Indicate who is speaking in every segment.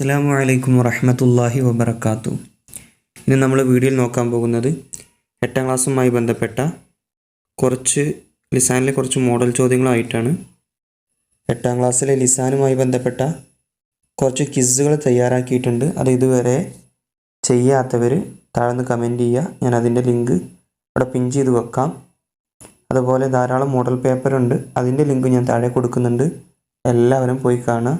Speaker 1: അസ്സാം വലൈക്കും വറഹമത്തല്ലാഹി വബർക്കാത്തു ഇന്ന് നമ്മൾ വീഡിയോയിൽ നോക്കാൻ പോകുന്നത് എട്ടാം ക്ലാസ്സുമായി ബന്ധപ്പെട്ട കുറച്ച് ലിസാനിലെ കുറച്ച് മോഡൽ ചോദ്യങ്ങളായിട്ടാണ്. എട്ടാം ക്ലാസ്സിലെ ലിസാനുമായി ബന്ധപ്പെട്ട കുറച്ച് ക്വിസുകൾ തയ്യാറാക്കിയിട്ടുണ്ട്. അത് ഇതുവരെ ചെയ്യാത്തവർ താഴ്ന്ന് കമന്റ് ചെയ്യുക. ഞാൻ അതിന്റെ ലിങ്ക് അവിടെ പിൻ ചെയ്ത് വെക്കാം. അതുപോലെ ധാരാളം മോഡൽ പേപ്പറുണ്ട്. അതിന്റെ ലിങ്ക് ഞാൻ താഴെ കൊടുക്കുന്നുണ്ട്. എല്ലാവരും പോയി കാണുക.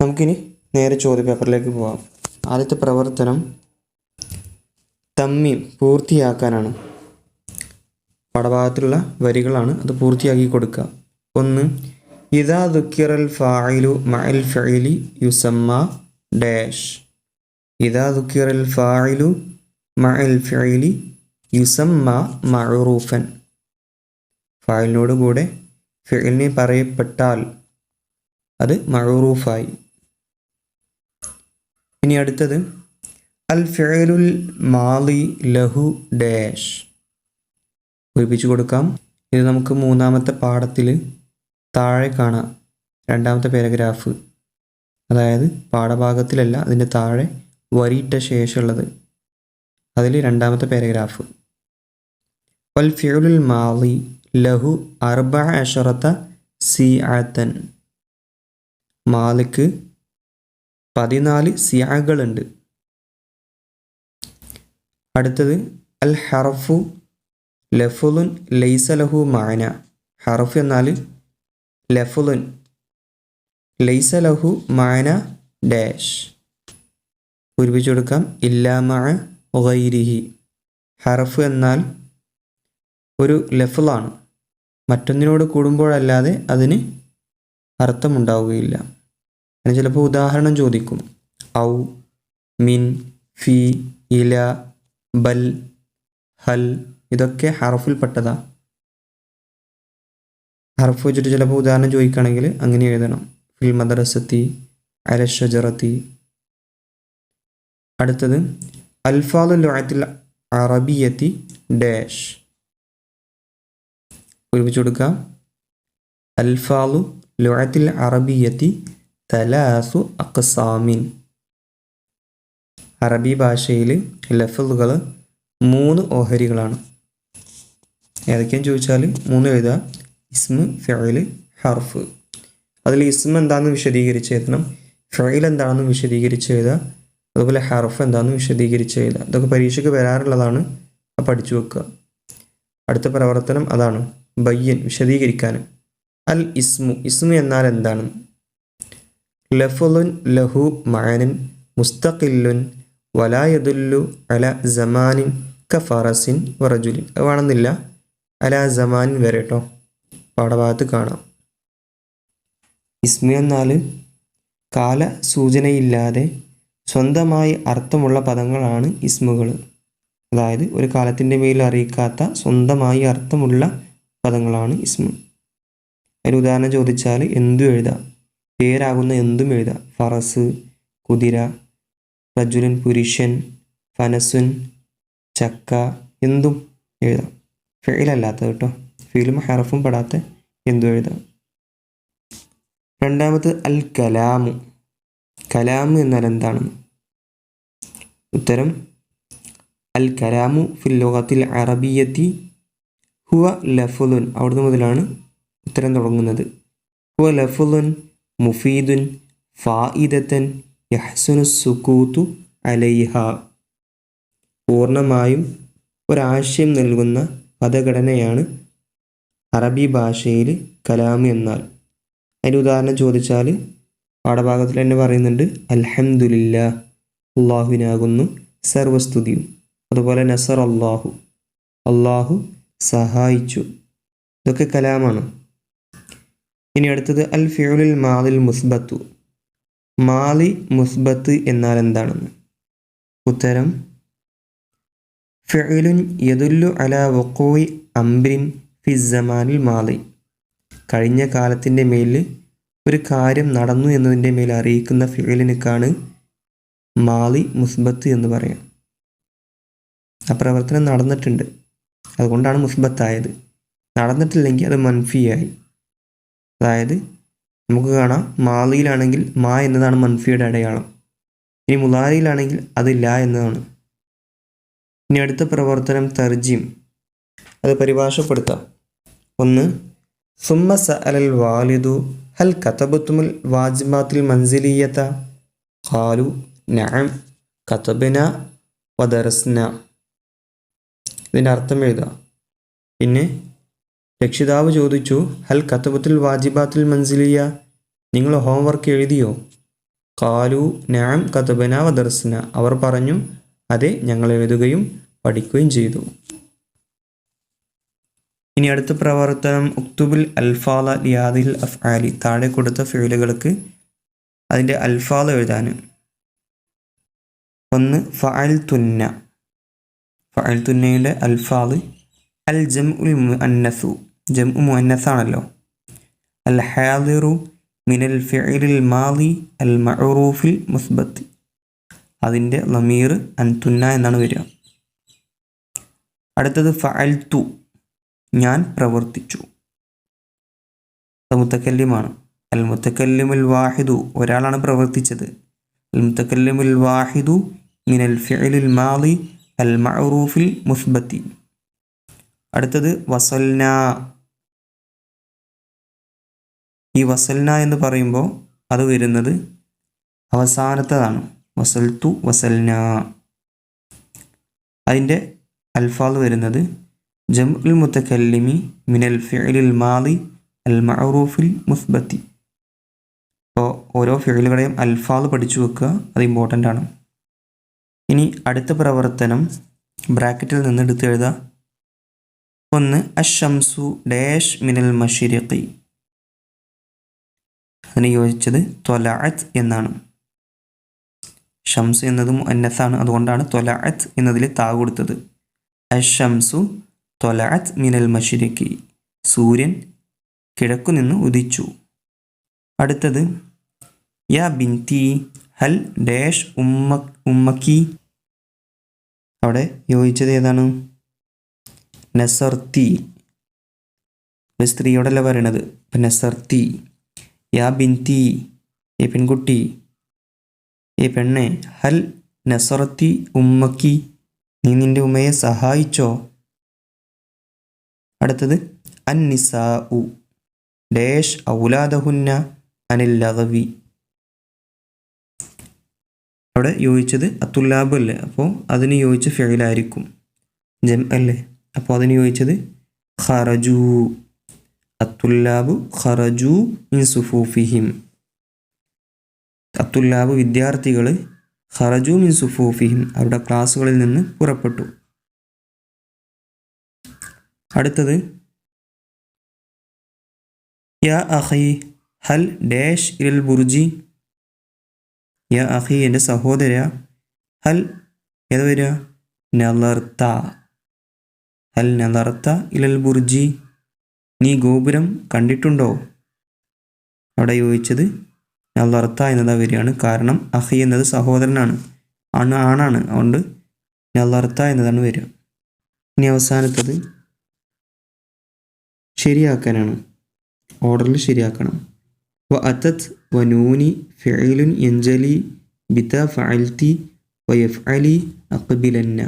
Speaker 1: നമുക്കിനി നേരെ ചോദ്യപേപ്പറിലേക്ക് പോവാം. ആദ്യത്തെ പ്രവർത്തനം തമ്മി പൂർത്തിയാക്കാനാണ്. പടഭാഗത്തുള്ള വരികളാണ് അത് പൂർത്തിയാക്കി കൊടുക്കുക. ഒന്ന് ഇതാ ദുക്കിറൽ ഫായിലു മഅൽ ഫഇലി യുസമ്മ ഡാഷ്. ഇതാ ദുക്കിറൽ ഫായിലു മഅൽ ഫഇലി യുസമ്മ മഅറൂഫൻ. ഫായിലിനോടുകൂടെ ഫിലിനെ പറയപ്പെട്ടാൽ അത് മഴറൂഫായി ഇനി അടുത്തത്. അൽ ഫിഅലുൽ മാലി ലഹു ഡാഷ്. ഒഴിപ്പിച്ചു കൊടുക്കാം. ഇത് നമുക്ക് മൂന്നാമത്തെ പാഠത്തിൽ താഴെ കാണാം. രണ്ടാമത്തെ പാരഗ്രാഫ്. അതായത് പാഠഭാഗത്തിലല്ല അതിന്റെ താഴെ വരിയിട്ട ശേഷമുള്ളത്. അതിൽ രണ്ടാമത്തെ പാരഗ്രാഫ്. അൽ ഫിഅലുൽ മാലി ലഹു അർബ അഷറത്ത സി ആത്തൻ മാലിക്ക് പതിനാല് സിയാകളുണ്ട് അടുത്തത് അൽ ഹറഫു ലഫുലുൻ ലൈസലഹു മാന. ഹറഫ് എന്നാൽ ലഫുലുൻ ലൈസലഹു മാന ഡാഷ്. ഒരുമിച്ച് കൊടുക്കാം. ഇല്ലാമ ഗൈരിഹി. ഹറഫ് എന്നാൽ ഒരു ലഫുലാണ്. മറ്റൊന്നിനോട് കൂടുമ്പോഴല്ലാതെ അതിന് അർത്ഥമുണ്ടാവുകയില്ല. അതിന് ചിലപ്പോൾ ഉദാഹരണം ചോദിക്കും. ഔ മിൻ ഫി ഇല ബൽ ഹൽ ഇതൊക്കെ ഹറഫിൽപ്പെട്ടതാ. ഹറഫ് വെച്ചിട്ട് ചിലപ്പോൾ ഉദാഹരണം ചോദിക്കുകയാണെങ്കിൽ അങ്ങനെ എഴുതണം. ഫിൽ മദ്രസത്തി അലഷജറത്തി. അടുത്തത് അൽഫാദു ലോയത്തിൽ അറബിയത്തി ഡാഷ്. ഒരുമിച്ച് കൊടുക്കാം. അൽഫാദു ലോയത്തിൽ അറബിയത്തി തലാസു അക്സാമിൻ അറബി ഭാഷയിൽ ലഫലുകൾ മൂന്ന് ഓഹരികളാണ്. ഏതൊക്കെയാന്ന് ചോദിച്ചാൽ മൂന്ന് എഴുതുക ഇസ്മ ഫെയിൽ ഹർഫ്. അതിൽ ഇസ്മ എന്താണെന്ന് വിശദീകരിച്ച് എഴുതണം. ഫെയിൽ എന്താണെന്ന് വിശദീകരിച്ച് എഴുതുക അതുപോലെ ഹർഫ് എന്താണെന്ന് വിശദീകരിച്ച് എഴുതുക ഇതൊക്കെ പരീക്ഷയ്ക്ക് വരാറുള്ളതാണ്. അത് പഠിച്ചു വെക്കുക. അടുത്ത പ്രവർത്തനം അതാണ്. ബയ്യൻ വിശദീകരിക്കാൻ അൽ ഇസ്മു. ഇസ്മു എന്നാൽ എന്താണ്? ലഫുലുൻ ലഹു മഅനൻ മുസ്തഖില്ലുൻ വലായദുല്ലു അല ജമാനിൻ കഫറസിൻ ഫറസിൻ വറജുലിൻ. അത് വേണമെന്നില്ല. അല ജമാനിൻ വരെ കേട്ടോ പാഠഭാഗത്ത് കാണാം. ഇസ്മി എന്നാൽ കാല സൂചനയില്ലാതെ സ്വന്തമായി അർത്ഥമുള്ള പദങ്ങളാണ് ഇസ്മുകൾ അതായത് ഒരു കാലത്തിന്റെ മേൽ അറിയിക്കാത്ത സ്വന്തമായി അർത്ഥമുള്ള പദങ്ങളാണ് ഇസ്മു. അതിന് ഉദാഹരണം ചോദിച്ചാൽ എന്തു എഴുതാം? പേരാകുന്ന എന്തും എഴുതാം. ഫറസ് കുതിര പ്രജുരൻ പുരുഷൻ ഫനസുൻ ചക്ക എന്തും എഴുതാം. ഫെയിലല്ലാത്ത കേട്ടോ. ഫീലും ഹറഫും പെടാത്ത എന്തും എഴുതാം. രണ്ടാമത് അൽ കലാമു. കലാമു എന്നാൽ എന്താണ് ഉത്തരം അൽ കലാമു ഫിൽ ലോകത്തിൽ അറബിയത്തി ഹുവ ലഫുലുൻ. അവിടുന്ന് മുതലാണ് ഉത്തരം തുടങ്ങുന്നത്. ഹുവ ലഫുലുൻ മുഫീദുൻ ഫായിദത്തൻ യഹ്സുനു സുക്കൂത്തു അലൈഹ. പൂർണമായും ഒരാശയം നൽകുന്ന പദഘടനയാണ് അറബി ഭാഷയിൽ കലാം എന്നാൽ. അതിന്റെ ഉദാഹരണം ചോദിച്ചാൽ പാഠഭാഗത്തിൽ തന്നെ പറയുന്നുണ്ട് അൽഹംദുലില്ല അള്ളാഹുവിനാകുന്നു സർവസ്തുതിയും. അതുപോലെ നസർ അള്ളാഹു അള്ളാഹു സഹായിച്ചു. ഇതൊക്കെ കലാമാണ്. ഇനി അടുത്തത് അൽ ഫിയുലിൽ മാലിൽ മുസ്ബത്തു. മാലി മുസ്ബത്ത് എന്നാൽ എന്താണെന്ന്? ഉത്തരം ഫിഉലുൻ യദുല്ലു അല വക്കോയ് അംബ്രിൻ ഫി ജമാനിൽ മാലി. കഴിഞ്ഞ കാലത്തിന്റെ മേലിൽ ഒരു കാര്യം നടന്നു എന്നതിന്റെ മേൽ അറിയിക്കുന്ന ഫിഉലിനേക്കാണ് മാലി മുസ്ബത്ത് എന്ന് പറയാം. ആ പ്രവർത്തനം നടന്നിട്ടുണ്ട്. അതുകൊണ്ടാണ് മുസ്ബത്തായത്. നടന്നിട്ടില്ലെങ്കിൽ അത് മൻഫിയായി. അതായത് നമുക്ക് കാണാം മാലിയിലാണെങ്കിൽ മാ എന്നതാണ് മൻഫിയുടെ അടയാളം. ഇനി മുലാരിയിലാണെങ്കിൽ അത് ല എന്നതാണ്. ഇനി അടുത്ത പ്രവർത്തനം തർജിം അത് പരിഭാഷപ്പെടുത്താം. ഒന്ന് സുമ്മ സ അലൽ വാലിദു ഹൽ കതബത്തുമുൽ വാജ്മാത്തിൽ മൻസിലീയത? ഖാലു നഅം കതബന വദറസ്ന ഇതിന്റെ അർത്ഥം എഴുതുക പിന്നെ രക്ഷിതാവ് ചോദിച്ചു ഹൽ കത്തബത്തുൽ വാജിബാത്തുൽ മൻസിലിയ? നിങ്ങൾ ഹോംവർക്ക് എഴുതിയോ? കാലു നാം കത്തബന വദർസന. അവർ പറഞ്ഞു അതെ ഞങ്ങൾ എഴുതുകയും പഠിക്കുകയും ചെയ്തു. ഇനി അടുത്ത പ്രവർത്തനം ഉക്തുബുൽ അൽഫാല ലിയാദിൽ അഫ്ആലി താഴെ കൊടുത്ത ഫീലുകൾക്ക് അതിന്റെ അൽഫാല എഴുതാൻ. ഒന്ന് ഫഅൽ തുന്ന. ഫഅൽ തുന്നയുടെ അൽഫാൽ അൽ ജം ഉൽ മുഅന്നസു. ജം മുന്നസാണല്ലോ അൽ ഹാദിറു മിനൽ ഫിഇലിൽ മാലി അൽ മഅറൂഫിൽ മുസ്ബത്ത്. അതിന്റെ ലമീർ അൻതുന്ന എന്നാണ് വരിക. അടുത്തത് ഫഅൽതു ഞാൻ പ്രവർത്തിച്ചു. മുത്തക്കല്ലിമാണ്. അൽ മുത്തക്കല്ലിമുൽ വാഹിദു ഒരാളാണ് പ്രവർത്തിച്ചത്. അൽ മുത്തക്കല്ലിമുൽ വാഹിദു മിനൽ ഫിഇലിൽ മാലി അൽ മഅറൂഫിൽ മുസ്ബത്തി. അടുത്തത് വസൽന ഈ വസൽന എന്ന് പറയുമ്പോൾ അത് വരുന്നത് അവസാനത്തതാണ്. വസൽത്തു വസൽന. അതിന്റെ അൽഫാദ് വരുന്നത് ജം ഉൽ മുത്തക്കല്ലിമി മിനൽ ഫിഅലിൽ മാലി അൽ മഅറൂഫിൽ മുസ്ബത്തി. അപ്പോൾ ഓരോ ഫിഅലുകളെയും അൽഫാദ് പഠിച്ചു വെക്കുക അത് ഇമ്പോർട്ടന്റ് ആണ്. ഇനി അടുത്ത പ്രവർത്തനം ബ്രാക്കറ്റിൽ നിന്ന് എടുത്ത് എഴുതുക ഒന്ന് അഷംസു ഡാഷ് മിനൽ മഷിരിഖി. അതിന് യോജിച്ചത് ത്വലാഅത്ത് എന്നാണ്. ഷംസ് എന്നതും മുന്നത്താണ് അതുകൊണ്ടാണ് ത്വലാഅത്ത് എന്നതിൽ താ കൊടുത്തത്. അഷംസു ത്വലാഅത്ത് മിനൽ മഷിരക്ക് സൂര്യൻ കിഴക്കു നിന്ന് ഉദിച്ചു. അടുത്തത് യാ ബിൻതി ഹൽ ഡാഷ് ഉമ്മ ഉമ്മക്കി. അവിടെ യോജിച്ചത് ഏതാണ്? നസർത്തി. ഒരു സ്ത്രീയോടല്ല പറയണത്. നസർത്തി. യാ ബിൻതി ഏ പെൺകുട്ടി ഏ പെണ്ണെ ഹൽ നസറത്തി ഉമ്മക്കി നീ നിന്റെ ഉമ്മയെ സഹായിച്ചോ? അടുത്തത് അൻ നിസാ ഉ ഡേഷ് ഔലാദഹുന്ന അനിൽ ലഗവി. അവിടെ യോജിച്ചത് അത്തുല്ലാബ് അല്ലേ? അപ്പോൾ അതിന് യോജിച്ച ഫെയിലായിരിക്കും. ജം അല്ലേ? അപ്പോൾ അതിന് യോജിച്ചത് ഖറജു. അത്തുല്ലാബ് ഖറജു മിൻ സുഫൂഫിഹിം. അത്തുല്ലാബ് വിദ്യാർത്ഥികൾ ഖറജു മിൻ സുഫൂഫിഹിം അവരുടെ ക്ലാസ്സുകളിൽ നിന്ന് പുറപ്പെട്ടു. അടുത്തത് യാ അഹി ഹൽ ഡാഷ് ഇൽ ബുർജി. യാ അഹി എന്റെ സഹോദര ഹൽ ഏത് വരിക? നലർത്ത ഹൽ നലർത്ത ഇലൽ ബുർജി. നീ ഗോപുരം കണ്ടിട്ടുണ്ടോ? അവിടെ ചോദിച്ചത് നല്ലർത്ത എന്നതാ വരികയാണ്. കാരണം അഹി എന്നത് സഹോദരനാണ്. ആണ് ആണാണ്. അതുകൊണ്ട് നല്ലർത്ത എന്നതാണ് വരിക. ഇനി അവസാനത്തത് ശരിയാക്കാനാണ്. ഓർഡറിൽ ശരിയാക്കണം. വ അത്തത് വ നൂനി എഞ്ചലി ബിത്ത ഫഅൽത്തി വ യഫ്അലി അക്ബിലന്ന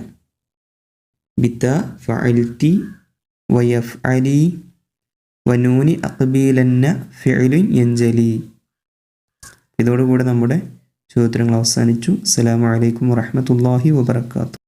Speaker 1: ബിത്ത ഫഅൽത്തി വ യഫ്അലി വ അക്ബീലന്ന ഫിഅലുൻ യഞ്ചലി ഇതോടുകൂടെ നമ്മുടെ ചോദ്യങ്ങൾ അവസാനിച്ചു. അസ്സലാമു അലൈക്കും വറഹ്മത്തുള്ളാഹി വബറകാതുഹു.